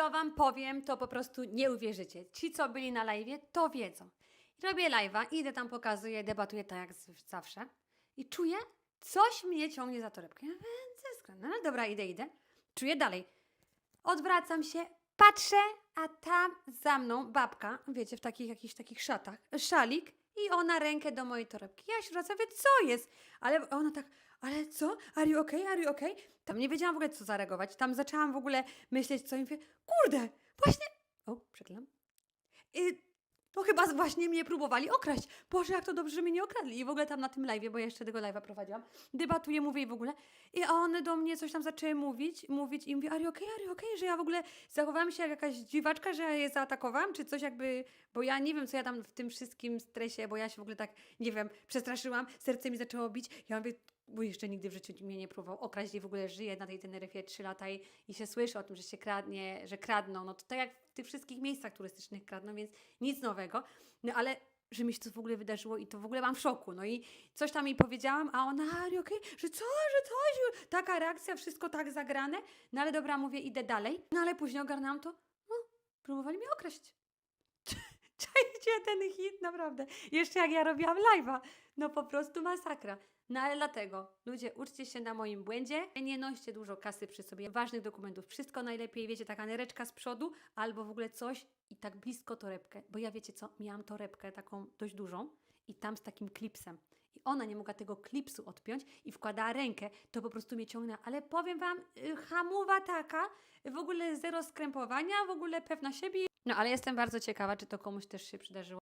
co wam powiem, to po prostu nie uwierzycie. Ci, co byli na live, to wiedzą. Robię live'a, idę tam, pokazuję, debatuję tak jak zawsze i czuję, coś mnie ciągnie za torebkę. Ja mówię, "Zeska, No dobra, idę, idę. Czuję dalej. Odwracam się, patrzę, a tam za mną babka, wiecie, w takich jakichś takich szatach, szalik i ona rękę do mojej torebki. Ja się wracam, co jest? Ale ona tak, ale co? Are you okay? Are you okay? Tam nie wiedziałam w ogóle, co zareagować. Tam zaczęłam w ogóle myśleć, co i mówię, kurde, właśnie... O, przeklinam. Y, to chyba właśnie mnie próbowali okraść. Boże, jak to dobrze, że mnie nie okradli. I w ogóle tam na tym live'ie, bo ja jeszcze tego live'a prowadziłam, debatuję, mówię i w ogóle. I one do mnie coś tam zaczęły mówić, mówić i mówię, are you okay, are you okay? Że ja w ogóle zachowałam się jak jakaś dziwaczka, że ja je zaatakowałam, czy coś jakby, bo ja nie wiem, co ja tam w tym wszystkim stresie, bo ja się w ogóle tak, nie wiem, przestraszyłam, serce mi zaczęło bić. Ja mówię, bo jeszcze nigdy w życiu mnie nie próbował okraść i w ogóle żyję na tej Teneryfie 3 lata i, i się słyszy o tym, że się kradnie, że kradną, no to tak jak w tych wszystkich miejscach turystycznych kradną, więc nic nowego. No ale że mi się to w ogóle wydarzyło i to w ogóle mam w szoku. No i coś tam jej powiedziałam, a ona, okej, że co, że coś, taka reakcja, wszystko tak zagrane. No ale dobra, mówię, idę dalej. No ale później ogarnęłam to, no, próbowali mnie okraść. Czajcie ten hit, naprawdę. Jeszcze jak ja robiłam live'a, no po prostu masakra. No ale dlatego, ludzie, uczcie się na moim błędzie, nie noście dużo kasy przy sobie, ważnych dokumentów, wszystko najlepiej, wiecie, taka nereczka z przodu, albo w ogóle coś i tak blisko torebkę, bo ja wiecie co, miałam torebkę taką dość dużą i tam z takim klipsem. I ona nie mogła tego klipsu odpiąć i wkładała rękę, to po prostu mnie ciągnęła. Ale powiem Wam, y, hamowa taka, w ogóle zero skrępowania, w ogóle pewna siebie. No ale jestem bardzo ciekawa, czy to komuś też się przydarzyło.